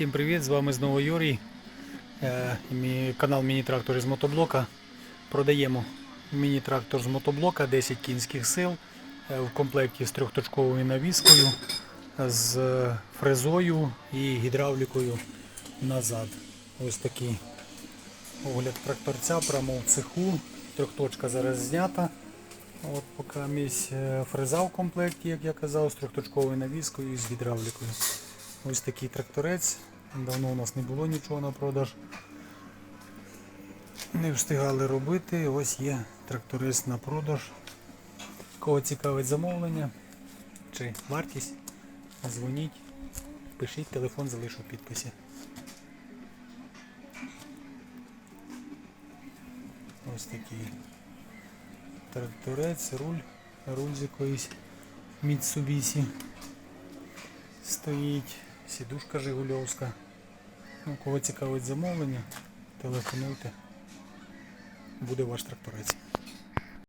Всім привіт! З вами знову Юрій. Е, канал Міні-трактор з мотоблока. Продаємо міні-трактор з мотоблока 10 кінських сил е, в комплекті з трьохточковою навіскою, з фрезою і гідравлікою назад. Ось такий огляд тракторця прямо в цеху. Трьохточка зараз знята. От поки місь е, фреза в комплекті, як я казав, з трьохточковою навіскою і з гідравлікою. Ось такий тракторець. Давно у нас не було нічого на продаж. Не встигали робити. Ось є тракторець на продаж. Кого цікавить замовлення чи вартість, дзвоніть, пишіть, телефон залишу в підписі. Ось такий тракторець, руль, руль з якоїсь Mitsubishi стоїть, сідушка Жигульовська. Ну, кого цікавить замовлення, телефонуйте. Буде ваш тракторець.